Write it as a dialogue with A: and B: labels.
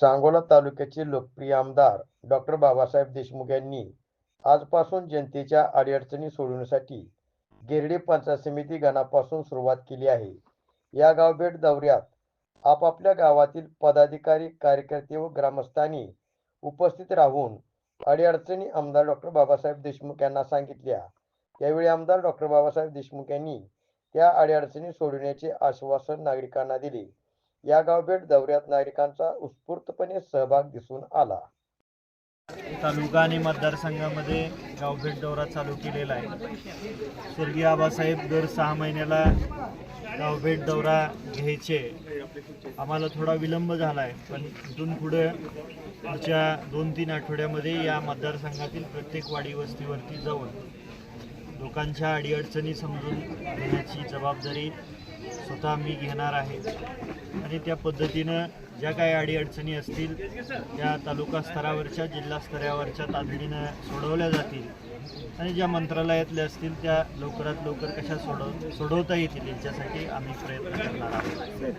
A: सांगोला तालुक्याचे लोकप्रिय आमदार डॉक्टर बाबासाहेब देशमुख यांनी आजपासून जनतेच्या अडीअडचणी सोडवण्यासाठी गिरडी पंचायत समिती गणापासून सुरुवात केली आहे. या गावभेट दौऱ्यात आपापल्या गावातील पदाधिकारी कार्यकर्ते व ग्रामस्थांनी उपस्थित राहून अडीअडचणी आमदार डॉक्टर बाबासाहेब देशमुख यांना सांगितल्या. यावेळी आमदार डॉक्टर बाबासाहेब देशमुख यांनी त्या अडीअडचणी सोडवण्याचे आश्वासन नागरिकांना दिले. या गावभेट दौऱ्यात नागरिकांचा उत्स्फूर्तपणे सहभाग दिसून आला.
B: तालुका आणि मतदारसंघामध्ये गावभेट दौरा चालू केलेला आहे. स्वर्गीय आबासाहेब दर सहा महिन्याला गावभेट दौरा घ्यायचे. आम्हाला थोडा विलंब झाला आहे पण इथून पुढे पुढच्या दोन तीन आठवड्यामध्ये या मतदारसंघातील प्रत्येक वाडी वस्तीवरती जाऊन लोकांच्या अडीअडचणी समजून घेण्याची जबाबदारी स्वतः मी घेणार आहे. आणि त्या पद्धतीनं ज्या काही अडीअडचणी असतील त्या तालुका स्तरावरच्या जिल्हा स्तरावरच्या तातडीनं सोडवल्या जातील. आणि ज्या मंत्रालयातल्या असतील त्या लवकरात लवकर कशा सोडव सोडवता येतील याच्यासाठी आम्ही प्रयत्न करणार आहोत.